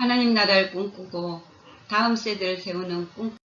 하나님 나라를 꿈꾸고 다음 세대를 세우는 꿈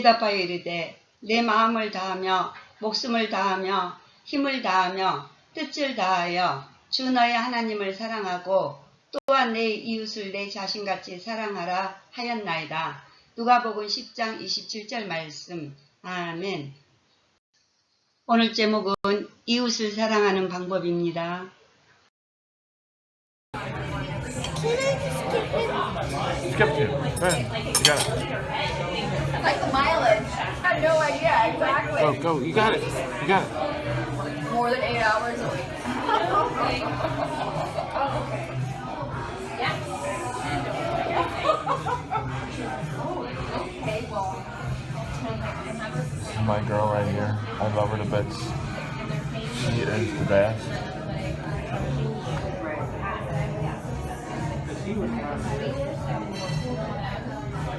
대답하여 이르되 내 마음을 다하며 목숨을 다하며 힘을 다하며 뜻을 다하여 주 너의 하나님을 사랑하고 또한 내 이웃을 내 자신같이 사랑하라 하였나이다. 누가복음 10장 27절 말씀. 아멘. 오늘 제목은 이웃을 사랑하는 방법입니다. You got like the mileage. I have no idea exactly. Go, go. You got it. You got it. More than eight hours a week. okay, well, This is my girl right here. I love her to bits. She is the best.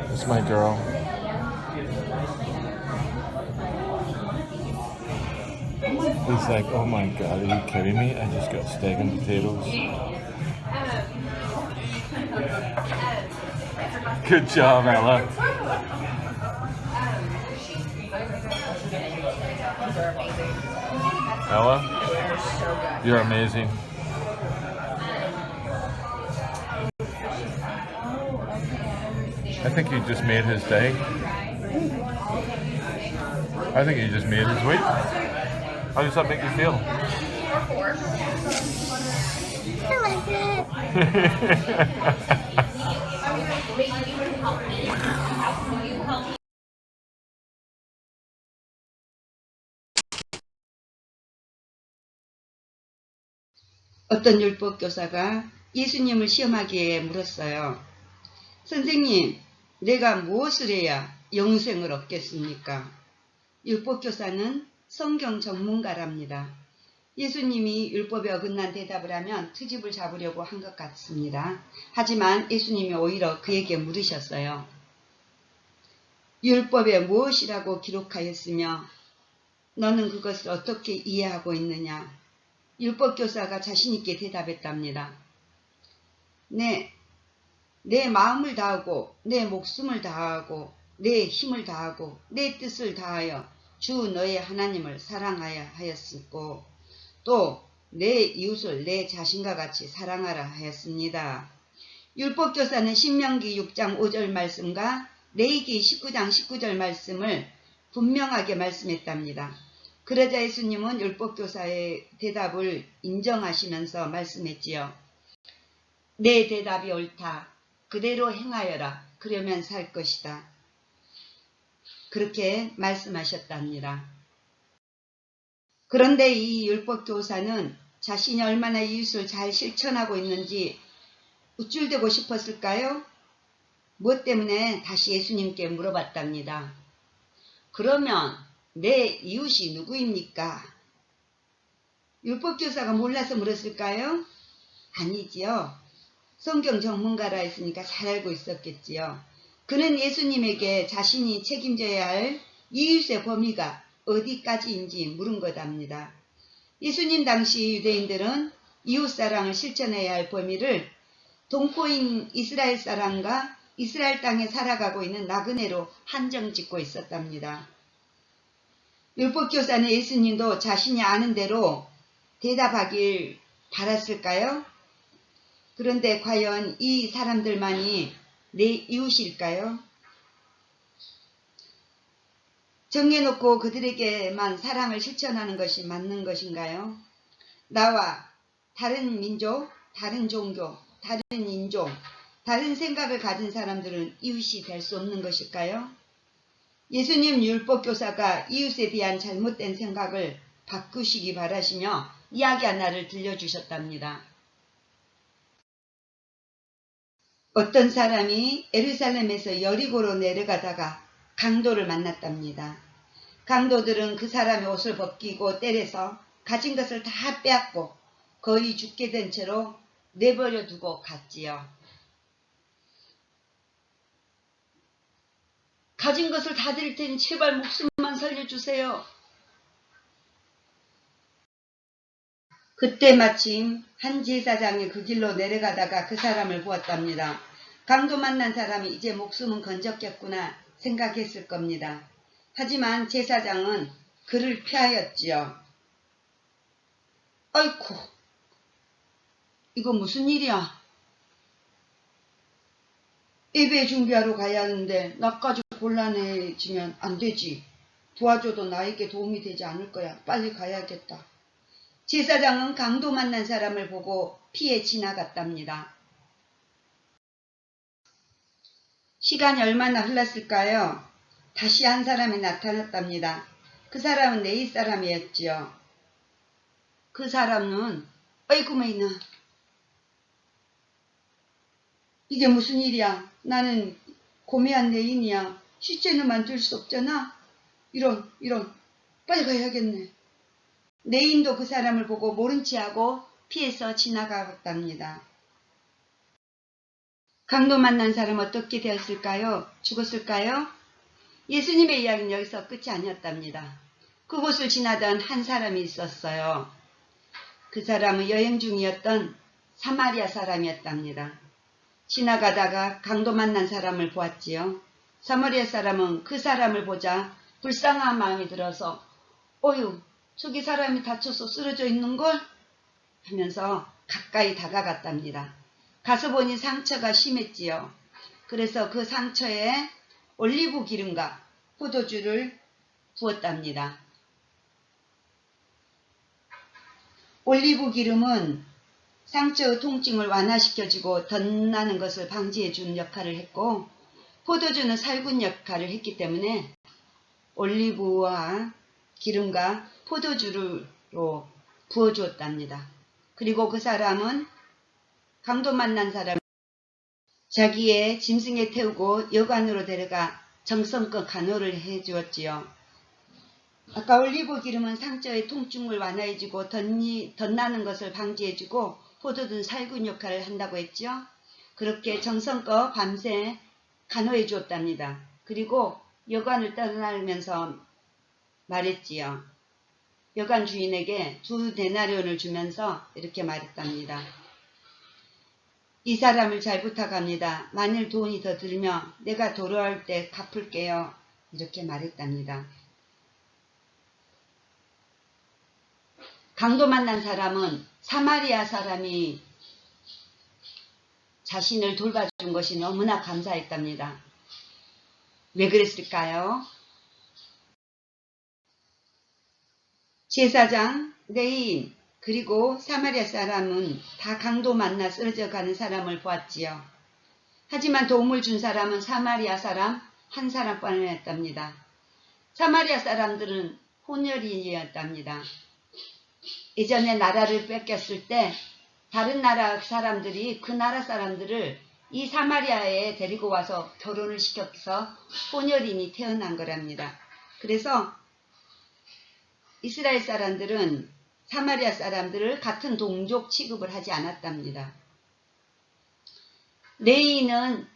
This is my girl. He's like, oh my god, are you kidding me? I just got steak and potatoes. Good job, Ella. Ella, you're amazing. I think you just made his day. I think you just made his week. How does that make you feel? 어떤 율법 교사가 예수님을 시험하기에 물었어요. 선생님, 내가 무엇을 해야 영생을 얻겠습니까? 율법 교사는 성경 전문가랍니다. 예수님이 율법에 어긋난 대답을 하면 트집을 잡으려고 한 것 같습니다. 하지만 예수님이 오히려 그에게 물으셨어요. 율법에 무엇이라고 기록하였으며 너는 그것을 어떻게 이해하고 있느냐? 율법교사가 자신있게 대답했답니다. 내, 내 마음을 다하고 내 목숨을 다하고 내 힘을 다하고 내 뜻을 다하여 주 너의 하나님을 사랑하여 하였고 또 내 이웃을 내 자신과 같이 사랑하라 하였습니다. 율법교사는 신명기 6장 5절 말씀과 레이기 19장 19절 말씀을 분명하게 말씀했답니다. 그러자 예수님은 율법교사의 대답을 인정하시면서 말씀했지요. 내 대답이 옳다. 그대로 행하여라. 그러면 살 것이다. 그렇게 말씀하셨답니다. 그런데 이 율법교사는 자신이 얼마나 이웃을 잘 실천하고 있는지 우쭐대고 싶었을까요? 무엇 때문에 다시 예수님께 물어봤답니다. 그러면 내 이웃이 누구입니까? 율법교사가 몰라서 물었을까요? 아니지요. 성경 전문가라 했으니까 잘 알고 있었겠지요. 그는 예수님에게 자신이 책임져야 할 이웃의 범위가 어디까지인지 물은 것답니다. 예수님 당시 유대인들은 이웃 사랑을 실천해야 할 범위를 동포인 이스라엘 사람과 이스라엘 땅에 살아가고 있는 나그네로 한정 짓고 있었답니다. 율법교사는 예수님도 자신이 아는 대로 대답하길 바랐을까요? 그런데 과연 이 사람들만이 내 이웃일까요? 정해놓고 그들에게만 사랑을 실천하는 것이 맞는 것인가요? 나와 다른 민족, 다른 종교, 다른 인종, 다른 생각을 가진 사람들은 이웃이 될 수 없는 것일까요? 예수님 율법교사가 이웃에 대한 잘못된 생각을 바꾸시기 바라시며 이야기 하나를 들려주셨답니다. 어떤 사람이 에루살렘에서 여리고로 내려가다가 강도를 만났답니다. 강도들은 그 사람의 옷을 벗기고 때려서 가진 것을 다 빼앗고 거의 죽게 된 채로 내버려 두고 갔지요. 가진 것을 다 드릴 테니 제발 목숨만 살려주세요. 그때 마침 한 제사장이 그 길로 내려가다가 그 사람을 보았답니다. 강도 만난 사람이 이제 목숨은 건졌겠구나 생각했을 겁니다. 하지만 제 사장은 그를 피하였지요. 아이쿠, 이거 무슨 일이야? 예배 준비하러 가야 하는데 나까지 곤란해지면 안 되지. 도와줘도 나에게 도움이 되지 않을 거야. 빨리 가야겠다. 제사장은 강도 만난 사람을 보고 피해 지나갔답니다. 시간이 얼마나 흘렀을까요? 다시 한 사람이 나타났답니다. 그 사람은 네이 사람이었지요. 그 사람은 어이구 메이나 이게 무슨 일이야? 나는 고매한 내인이야. 시체는 만들 수 없잖아. 이런 이런 빨리 가야겠네. 내인도 그 사람을 보고 모른 체하고 피해서 지나갔답니다. 강도 만난 사람 어떻게 되었을까요? 죽었을까요? 예수님의 이야기는 여기서 끝이 아니었답니다. 그곳을 지나던 한 사람이 있었어요. 그 사람은 여행 중이었던 사마리아 사람이었답니다. 지나가다가 강도 만난 사람을 보았지요. 사마리아 사람은 그 사람을 보자 불쌍한 마음이 들어서 어휴 저기 사람이 다쳐서 쓰러져 있는걸 하면서 가까이 다가갔답니다. 가서 보니 상처가 심했지요. 그래서 그 상처에 올리브 기름과 포도주를 부었답니다. 올리브 기름은 상처의 통증을 완화시켜주고 덧나는 것을 방지해주는 역할을 했고 포도주는 살균 역할을 했기 때문에 올리브와 기름과 포도주로 부어주었답니다. 그리고 그 사람은 강도 만난 사람 자기의 짐승에 태우고 여관으로 데려가 정성껏 간호를 해주었지요. 아까 올리브 기름은 상처의 통증을 완화해주고 덧니, 덧나는 것을 방지해주고 포도든 살균 역할을 한다고 했죠. 그렇게 정성껏 밤새 간호해 주었답니다. 그리고 여관을 떠나면서 말했지요. 여관 주인에게 두 데나리온을 주면서 이렇게 말했답니다. 이 사람을 잘 부탁합니다. 만일 돈이 더 들면 내가 돌아올 때 갚을게요. 이렇게 말했답니다. 강도 만난 사람은 사마리아 사람이 자신을 돌봐준 것이 너무나 감사했답니다. 왜 그랬을까요? 제사장, 레인, 그리고 사마리아 사람은 다 강도 만나 쓰러져 가는 사람을 보았지요. 하지만 도움을 준 사람은 사마리아 사람 한 사람뿐이었답니다. 사마리아 사람들은 혼혈인이었답니다. 예전에 나라를 뺏겼을 때 다른 나라 사람들이 그 나라 사람들을 이 사마리아에 데리고 와서 결혼을 시켜서 혼혈인이 태어난 거랍니다. 그래서 이스라엘 사람들은 사마리아 사람들을 같은 동족 취급을 하지 않았답니다. 레이는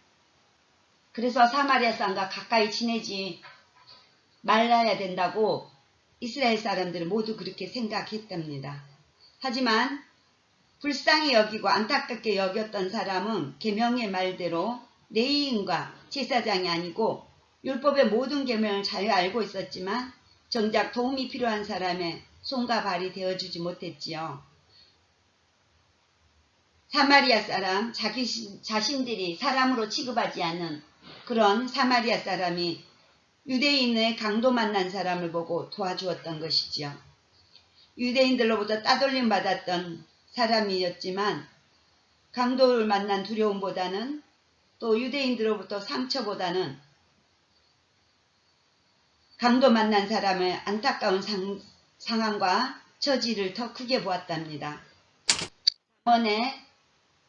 그래서 사마리아 사람과 가까이 지내지 말라야 된다고 이스라엘 사람들은 모두 그렇게 생각했답니다. 하지만 불쌍히 여기고 안타깝게 여겼던 사람은 계명의 말대로 레이인과 제사장이 아니고 율법의 모든 계명을 잘 알고 있었지만 정작 도움이 필요한 사람의 손과 발이 되어주지 못했지요. 사마리아 사람, 자기 시- 자신들이 사람으로 취급하지 않는 그런 사마리아 사람이 유대인의 강도 만난 사람을 보고 도와주었던 것이지요. 유대인들로부터 따돌림 받았던 사람이었지만 강도를 만난 두려움보다는 또 유대인들로부터 상처보다는 강도 만난 사람의 안타까운 상, 상황과 처지를 더 크게 보았답니다. 번에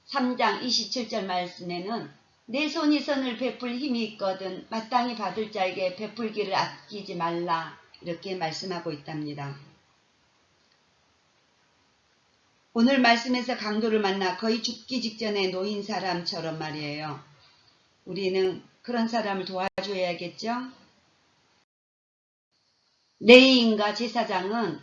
3장 27절 말씀에는 내 손이 선을 베풀 힘이 있거든 마땅히 받을 자에게 베풀기를 아끼지 말라 이렇게 말씀하고 있답니다. 오늘 말씀에서 강도를 만나 거의 죽기 직전에 놓인 사람처럼 말이에요. 우리는 그런 사람을 도와줘야겠죠? 레이인과 제사장은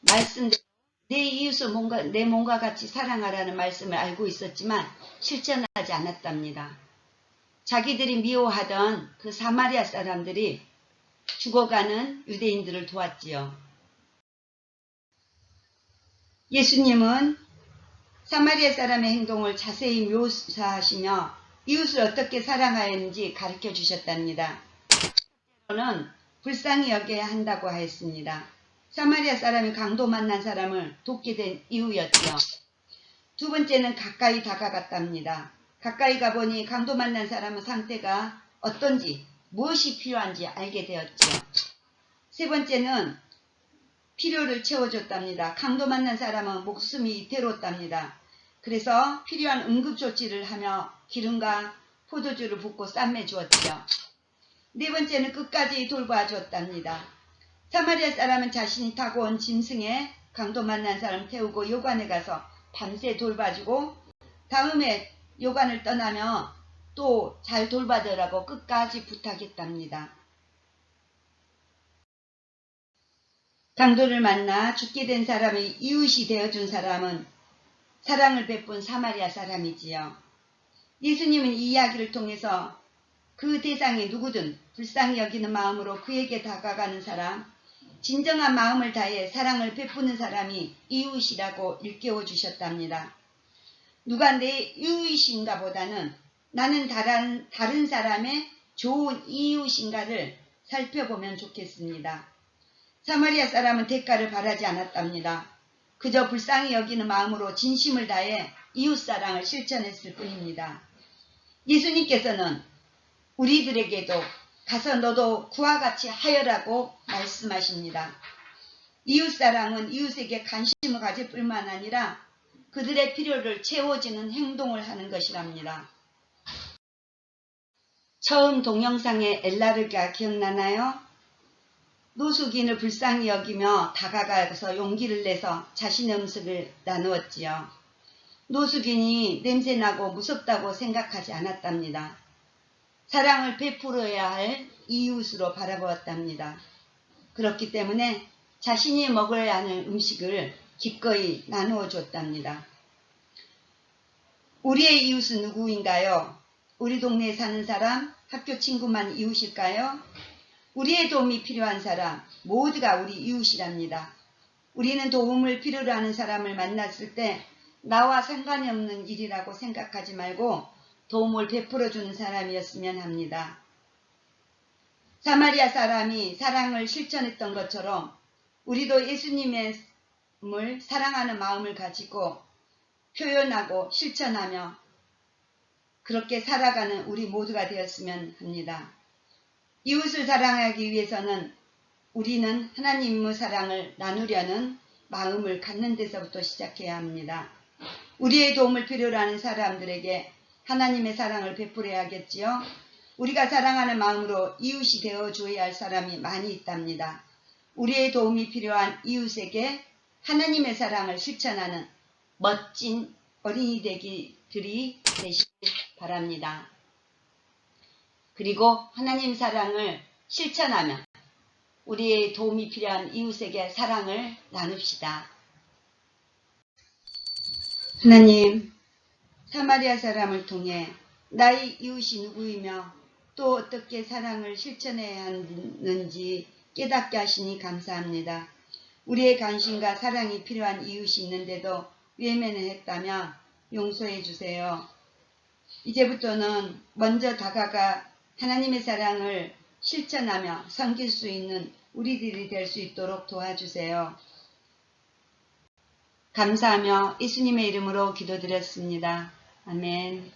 말씀대로 내 이웃을 뭔가, 내 몸과 같이 사랑하라는 말씀을 알고 있었지만 실천하지 않았답니다. 자기들이 미워하던 그 사마리아 사람들이 죽어가는 유대인들을 도왔지요. 예수님은 사마리아 사람의 행동을 자세히 묘사하시며 이웃을 어떻게 사랑해야 하는지 가르쳐 주셨답니다. 첫째로는 불쌍히 여겨야 한다고 하였습니다. 사마리아 사람이 강도 만난 사람을 돕게 된 이유였죠. 두 번째는 가까이 다가갔답니다. 가까이 가보니 강도 만난 사람의 상태가 어떤지 무엇이 필요한지 알게 되었죠. 세 번째는 필요를 채워줬답니다. 강도 만난 사람은 목숨이 이태로웠답니다. 그래서 필요한 응급조치를 하며 기름과 포도주를 붓고 쌈매 주었죠. 네 번째는 끝까지 돌봐주었답니다. 사마리아 사람은 자신이 타고 온 짐승에 강도 만난 사람 태우고 요관에 가서 밤새 돌봐주고 다음에 요관을 떠나며 또 잘 돌봐주라고 끝까지 부탁했답니다. 강도를 만나 죽게 된 사람의 이웃이 되어준 사람은 사랑을 베푼 사마리아 사람이지요. 예수님은 이 이야기를 통해서 그 대상이 누구든 불쌍히 여기는 마음으로 그에게 다가가는 사람, 진정한 마음을 다해 사랑을 베푸는 사람이 이웃이라고 일깨워 주셨답니다. 누가 내 이웃인가 보다는 나는 다른, 다른 사람의 좋은 이웃인가를 살펴보면 좋겠습니다. 사마리아 사람은 대가를 바라지 않았답니다. 그저 불쌍히 여기는 마음으로 진심을 다해 이웃사랑을 실천했을 뿐입니다. 예수님께서는 우리들에게도 가서 너도 그와 같이 하여라고 말씀하십니다. 이웃사랑은 이웃에게 관심을 가질 뿐만 아니라 그들의 필요를 채워주는 행동을 하는 것이랍니다. 처음 동영상의 엘라르가 기억나나요? 노숙인을 불쌍히 여기며 다가가서 용기를 내서 자신의 음식을 나누었지요. 노숙인이 냄새나고 무섭다고 생각하지 않았답니다. 사랑을 베풀어야 할 이웃으로 바라보았답니다. 그렇기 때문에 자신이 먹어야 하는 음식을 기꺼이 나누어 줬답니다. 우리의 이웃은 누구인가요? 우리 동네에 사는 사람, 학교 친구만 이웃일까요? 우리의 도움이 필요한 사람, 모두가 우리 이웃이랍니다. 우리는 도움을 필요로 하는 사람을 만났을 때 나와 상관이 없는 일이라고 생각하지 말고 도움을 베풀어 주는 사람이었으면 합니다. 사마리아 사람이 사랑을 실천했던 것처럼 우리도 예수님의 을 사랑하는 마음을 가지고 표현하고 실천하며 그렇게 살아가는 우리 모두가 되었으면 합니다. 이웃을 사랑하기 위해서는 우리는 하나님의 사랑을 나누려는 마음을 갖는 데서부터 시작해야 합니다. 우리의 도움을 필요로 하는 사람들에게 하나님의 사랑을 베풀어야겠지요. 우리가 사랑하는 마음으로 이웃이 되어 주어야 할 사람이 많이 있답니다. 우리의 도움이 필요한 이웃에게 하나님의 사랑을 실천하는 멋진 어린이 되기들이 되시길 바랍니다. 그리고 하나님 사랑을 실천하며 우리의 도움이 필요한 이웃에게 사랑을 나눕시다. 하나님, 사마리아 사람을 통해 나의 이웃이 누구이며 또 어떻게 사랑을 실천해야 하는지 깨닫게 하시니 감사합니다. 우리의 관심과 사랑이 필요한 이웃이 있는데도 외면을 했다면 용서해 주세요. 이제부터는 먼저 다가가 하나님의 사랑을 실천하며 섬길 수 있는 우리들이 될 수 있도록 도와주세요. 감사하며 예수님의 이름으로 기도드렸습니다. 아멘.